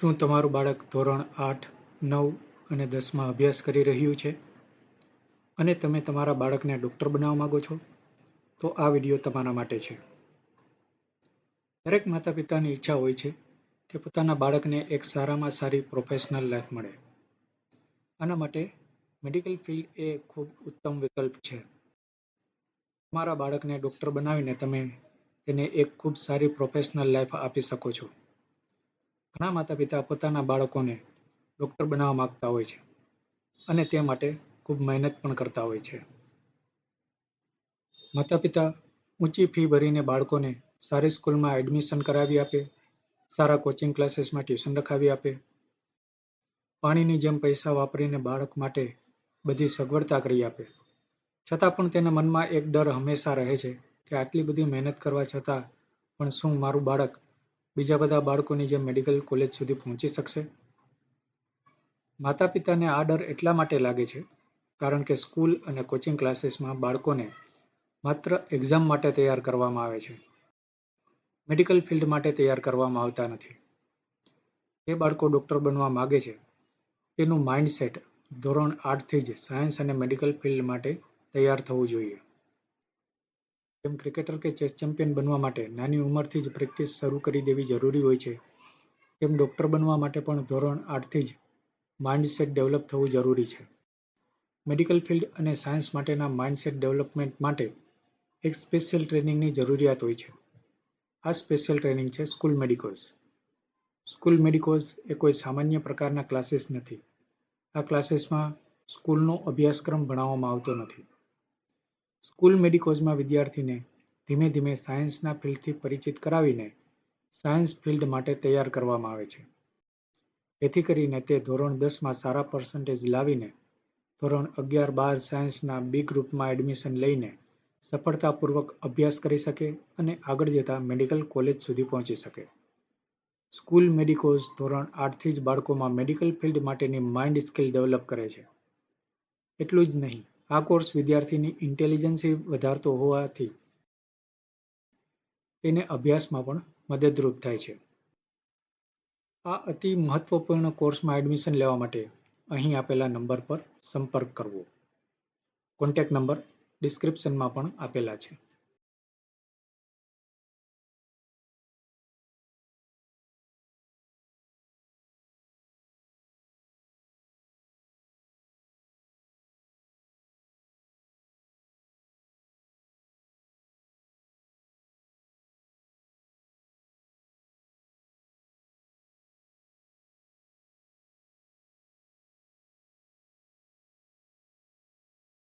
શું તમારું બાળક ધોરણ આઠ, નવ અને દસમાં અભ્યાસ કરી રહ્યું છે? અને તમે તમારા બાળકને ડૉક્ટર બનાવવા માંગો છો? તો આ વીડિયો તમારા માટે છે. દરેક માતા પિતાની ઈચ્છા હોય છે કે પોતાના બાળકને એક સારામાં સારી પ્રોફેશનલ લાઈફ મળે. આના માટે મેડિકલ ફિલ્ડ એ ખૂબ ઉત્તમ વિકલ્પ છે. તમારા બાળકને ડૉક્ટર બનાવીને તમે તેને એક ખૂબ સારી પ્રોફેશનલ લાઈફ આપી શકો છો. ઘણા માતા પિતા પોતાના બાળકોને ડૉક્ટર બનાવવા માગતા હોય છે અને તે માટે ખૂબ મહેનત પણ કરતા હોય છે. માતા પિતા ઊંચી ફી ભરીને બાળકોને સારી સ્કૂલમાં એડમિશન કરાવી આપે, સારા કોચિંગ ક્લાસીસમાં ટ્યુશન રખાવી આપે. પાણીની જેમ પૈસા વાપરીને બાળક માટે બધી સગવડતા કરી આપે. છતાં પણ તેના મનમાં એક ડર હંમેશા રહે છે કે આટલી બધી મહેનત કરવા છતાં પણ શું મારું બાળક બીજા બધા બાળકોની જેમ મેડિકલ કોલેજ સુધી પહોંચી શકશે? માતા પિતાને આ ડર એટલા માટે લાગે છે કારણ કે સ્કૂલ અને કોચિંગ ક્લાસીસમાં બાળકોને માત્ર એક્ઝામ માટે તૈયાર કરવામાં આવે છે. મેડિકલ ફિલ્ડ માટે તૈયાર કરવામાં આવતા નથી. જે બાળકો ડૉક્ટર બનવા માગે છે, તેનું માઇન્ડસેટ ધોરણ આઠથી જ સાયન્સ અને મેડિકલ ફિલ્ડ માટે તૈયાર થવું જોઈએ. જેમ ક્રિકેટર કે ચેસ ચેમ્પિયન બનવા માટે નાની ઉંમરથી જ પ્રેક્ટિસ શરૂ કરી દેવી જરૂરી હોય છે. તેમ ડૉક્ટર બનવા માટે પણ ધોરણ આઠથી જ માઇન્ડસેટ ડેવલપ થવું જરૂરી છે. મેડિકલ ફિલ્ડ અને સાયન્સ માટેના માઇન્ડસેટ ડેવલપમેન્ટ માટે એક સ્પેશિયલ ટ્રેનિંગની જરૂરિયાત હોય છે. આ સ્પેશિયલ ટ્રેનિંગ છે સ્કૂલ મેડિકોઝ સ્કૂલ મેડિકોઝ એ કોઈ સામાન્ય પ્રકારના ક્લાસીસ નથી. આ ક્લાસીસમાં સ્કૂલનો અભ્યાસક્રમ ભણાવવામાં આવતો નથી. સ્કૂલ મેડિકોઝમાં વિદ્યાર્થીને ધીમે ધીમે સાયન્સના ફિલ્ડથી પરિચિત કરાવીને સાયન્સ ફિલ્ડ માટે તૈયાર કરવામાં આવે છે. જેથી કરીને તે ધોરણ દસમાં સારા પર્સન્ટેજ લાવીને ધોરણ અગિયાર બાર સાયન્સના બી ગ્રુપમાં એડમિશન લઈને સફળતાપૂર્વક અભ્યાસ કરી શકે અને આગળ જતા મેડિકલ કોલેજ સુધી પહોંચી શકે. સ્કૂલ મેડિકોઝ ધોરણ આઠથી જ બાળકોમાં મેડિકલ ફિલ્ડ માટેની માઇન્ડ સ્કિલ ડેવલપ કરે છે. એટલું જ નહીં આ કોર્સ વિદ્યાર્થીની ઇન્ટેલિજન્સી વધારતો હોવાથી તેને અભ્યાસમાં પણ મદદરૂપ થાય છે. આ અતિ મહત્વપૂર્ણ કોર્સમાં એડમિશન લેવા માટે અહીં આપેલા નંબર પર સંપર્ક કરવો. કોન્ટેક્ટ નંબર ડિસ્ક્રિપ્શનમાં પણ આપેલા છે.